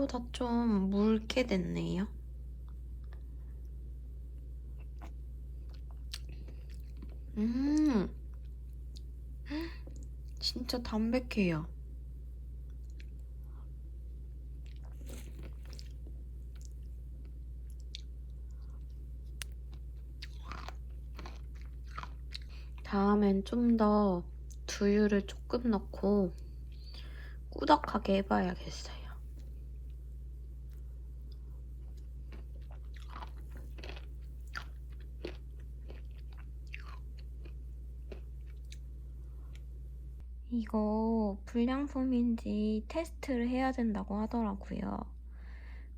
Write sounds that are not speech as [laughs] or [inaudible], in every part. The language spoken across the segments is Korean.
생각보다 좀 묽게 됐네요. 음, 진짜 담백해요. 다음엔 좀 더 두유를 조금 넣고 꾸덕하게 해봐야겠어요. 이거 불량품인지 테스트를 해야 된다고 하더라고요.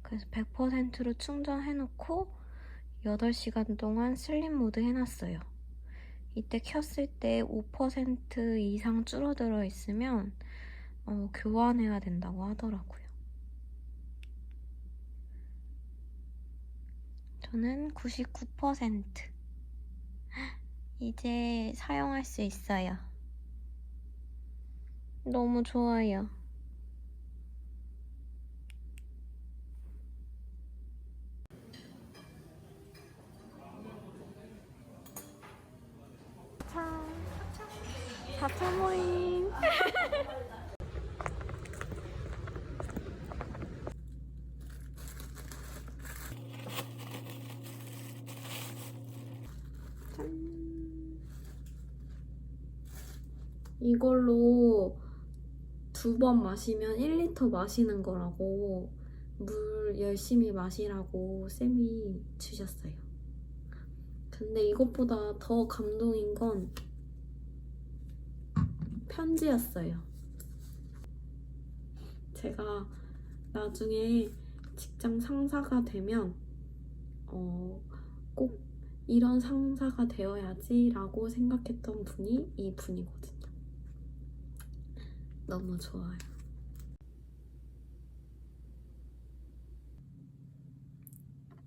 그래서 100%로 충전해놓고 8시간 동안 슬림 모드 해놨어요. 이때 켰을 때 5% 이상 줄어들어 있으면 어, 교환해야 된다고 하더라고요. 저는 99% 이제 사용할 수 있어요. 너무 좋아요. [laughs] 이걸로 두 번 마시면 1리터 마시는 거라고 물 열심히 마시라고 쌤이 주셨어요. 근데 이것보다 더 감동인 건 편지였어요. 제가 나중에 직장 상사가 되면 어, 꼭 이런 상사가 되어야지라고 생각했던 분이 이 분이거든요. 너무 좋아요.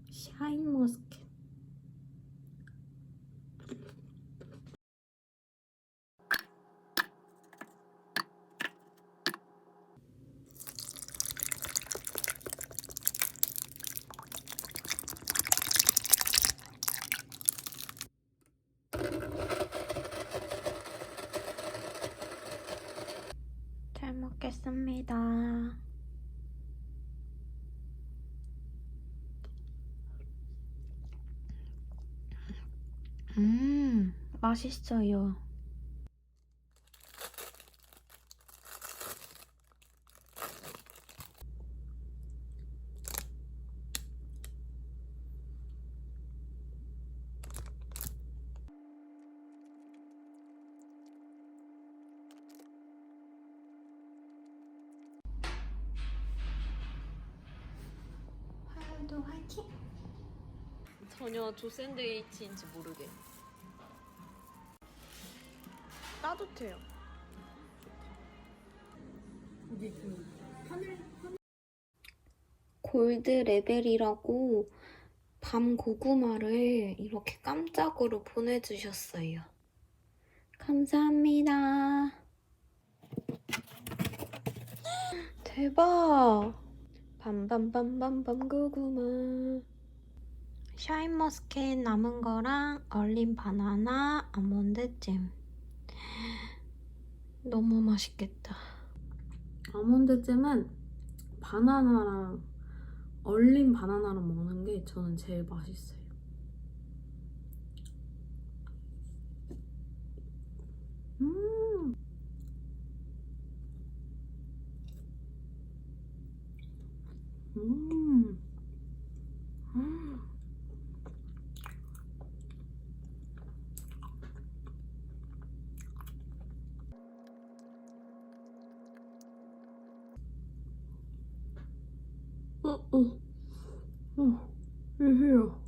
샤인 머스켓. 잘 먹겠습니다. 음, 맛있어요. 화요일도 화이팅! 전혀 조 샌드위치인지 모르게. 따뜻해요. 그 하늘 골드 레벨이라고 밤 고구마를 이렇게 깜짝으로 보내주셨어요. 감사합니다. 대박! 밤밤밤밤밤 고구마. 샤인머스켓 남은 거랑 얼린 바나나 아몬드 잼. 너무 맛있겠다. 아몬드 잼은 바나나랑 얼린 바나나랑 먹는 게 저는 제일 맛있어요. 음. 음. 음. 어, 어, 어, 이해요.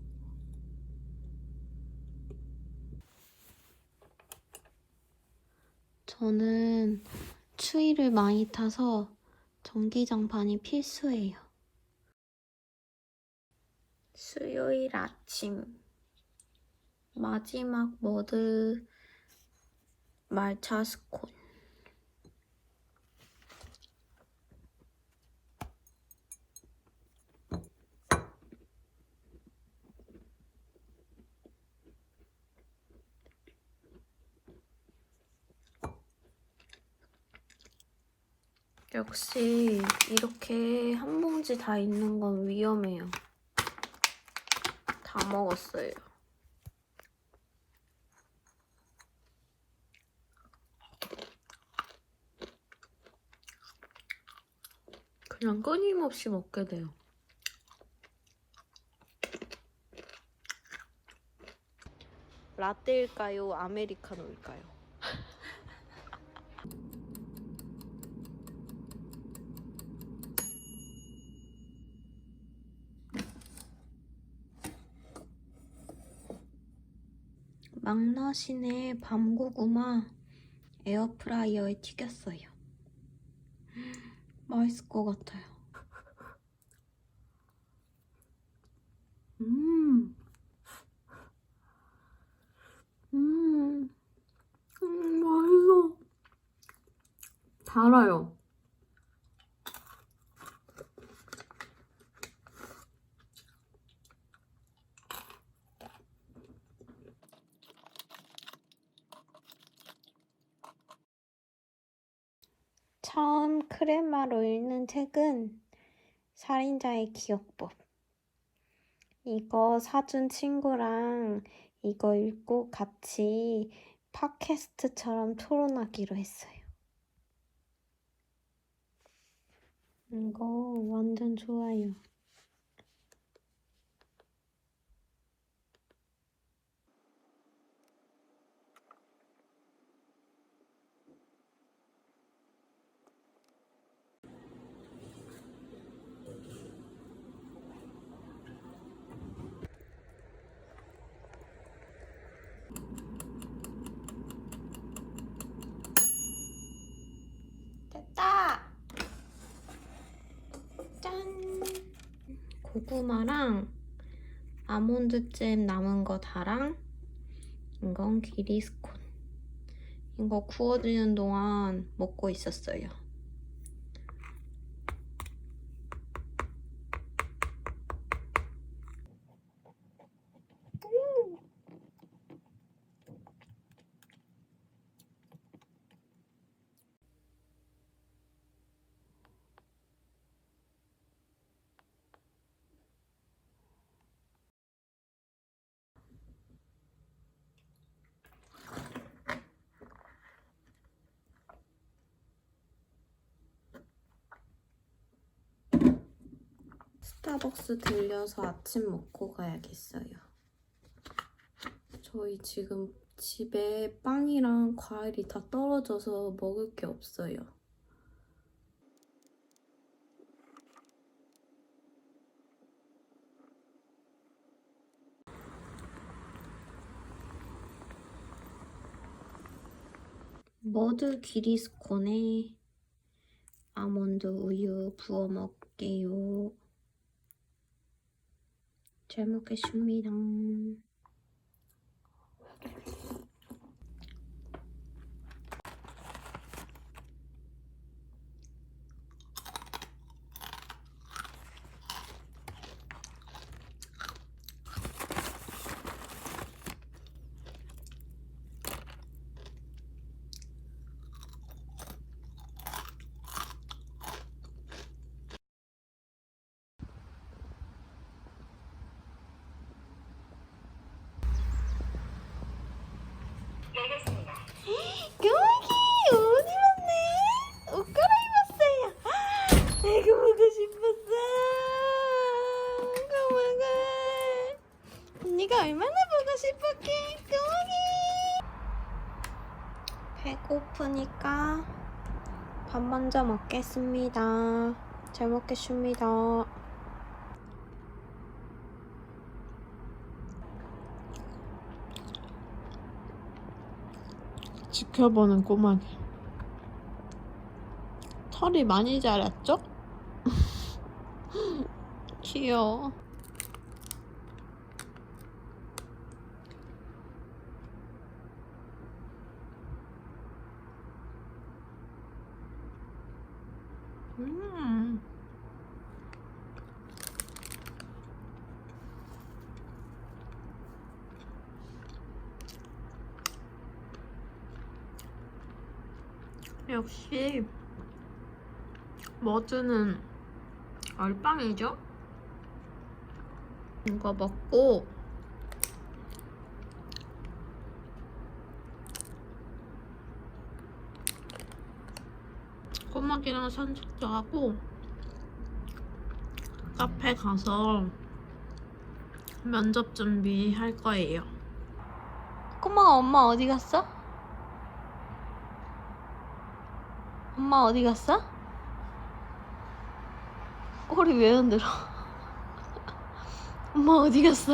저는 추위를 많이 타서 전기장판이 필수예요. 수요일 아침 마지막 머드 말차 스콘 역시 이렇게 한 봉지 다 있는 건 위험해요. 다 먹었어요. 그냥 끊임없이 먹게 돼요. 라떼일까요? 아메리카노일까요? 막너신의 밤고구마 에어프라이어에 튀겼어요. 맛있을 것 같아요. 음. 음. 음, 맛있어. 달아요. 크레마로 읽는 책은 살인자의 기억법. 이거 사준 친구랑 이거 읽고 같이 팟캐스트처럼 토론하기로 했어요. 이거 완전 좋아요. 됐다! 짠! 고구마랑 아몬드잼 남은 거 다랑 이건 기리스콘. 이거 구워지는 동안 먹고 있었어요. 스타벅스 들려서 아침 먹고 가야겠어요. 저희 지금 집에 빵이랑 과일이 다 떨어져서 먹을 게 없어요. 머드 기리스콘에 아몬드 우유 부어 먹게요. 잘 먹겠습니다. 교육이 옷 입었네. 옷 갈아입었어요. 이거 보고 싶었어. 고마워. 언니가 얼마나 보고 싶었게. 고마워. 배고프니까 밥 먼저 먹겠습니다. 잘 먹겠습니다. 지켜보는 꼬마기. 털이 많이 자랐죠? [laughs] 귀여워. 음. 역시 머즈는 얼빵이죠? 이거 먹고 꼬막이랑 산책도 하고 카페 가서 면접 준비할 거예요. 꼬마가 엄마 어디 갔어? 엄마 어디 갔어? 꼬리 왜 흔들어? 엄마 어디 갔어?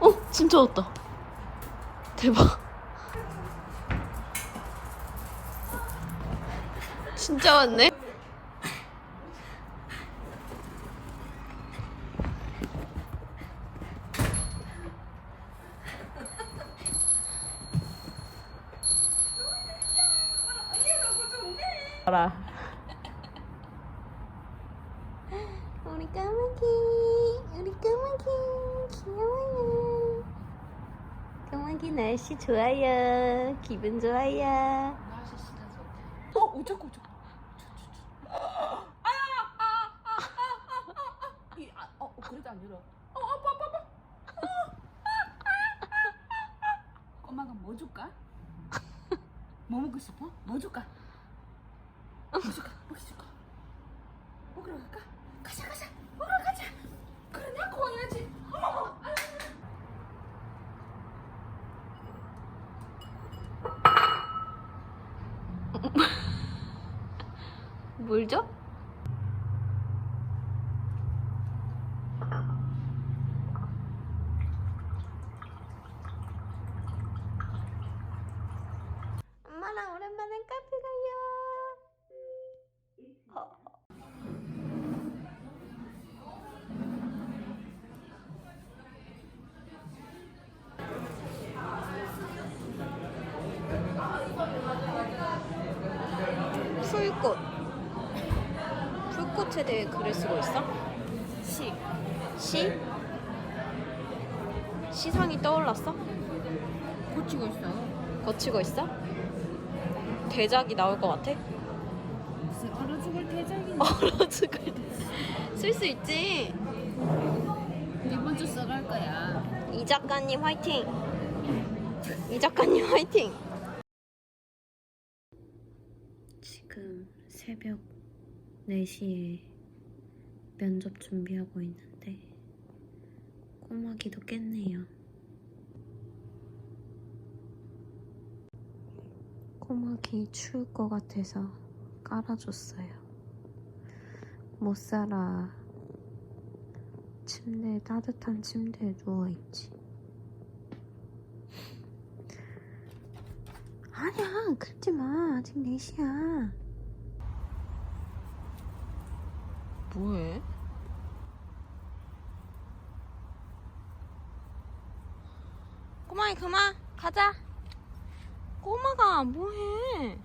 어, 진짜 왔다. 대박. 진짜 왔네? 알아. 우리 까마귀, 우리 까마귀 귀여워요. 까마귀 날씨 좋아요. 기분 좋아요. 어, 어쩌고 저쩌고. 이, 아, 어, 어, 그래도 안 열어. 어, 아빠, 아빠, 아빠. 어. 엄마가 뭐 줄까? 뭐 먹고 싶어? 뭐 줄까? 뭐 줄까? 뭐 줄까? 먹으러 갈까? 가자, 가자. 먹으러 가자. 그래, 내가 와야지. 어머, 아유. 뭘 줘? 엄마랑 오랜만에 카페 가요. 어. 풀꽃. 풀꽃에 대해 글을 쓰고 있어? 시. 시? 시상이 떠올랐어? 고치고 있어. 거치고 있어? 대작이 나올 것 같아? 무슨 얼어 죽을 대장이 [laughs] 얼어 죽을 쓸수 있지? 이번 주 써갈 거야. 이 작가님 화이팅! 이 작가님 화이팅! 지금 새벽 4시에 면접 준비하고 있는데 꼬마기도 깼네요. 꼬마기 추울 것 같아서 깔아줬어요. 못 살아. 침대 따뜻한 침대에 누워 있지. 아니야, 그러지 마. 아직 4시야. 뭐해? 꼬마이 그만 가자. 꼬마가 뭐해?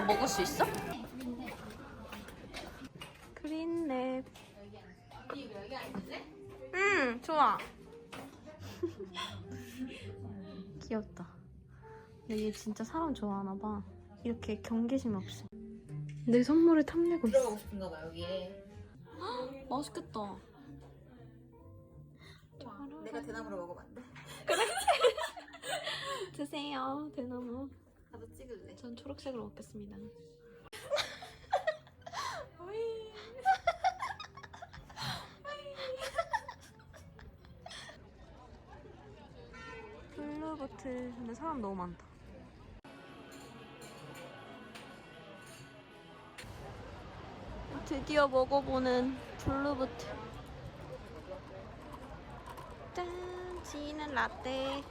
다 먹을 수 있어? 그린랩. 응, 좋아. [laughs] 귀엽다. 근데 얘 진짜 사람 좋아하나 봐. 이렇게 경계심 없이. 내 선물을 탐내고 있어. 들어가고 싶은가 봐, 여기에. 맛있겠다. 내가 대나무로 돼? [laughs] 드세요, 대나무. 나도 찍을래. 전 초록색으로 먹겠습니다. [laughs] 블루보트 근데 사람 너무 많다. 드디어 먹어보는 블루보트. 짠, 지는 라떼.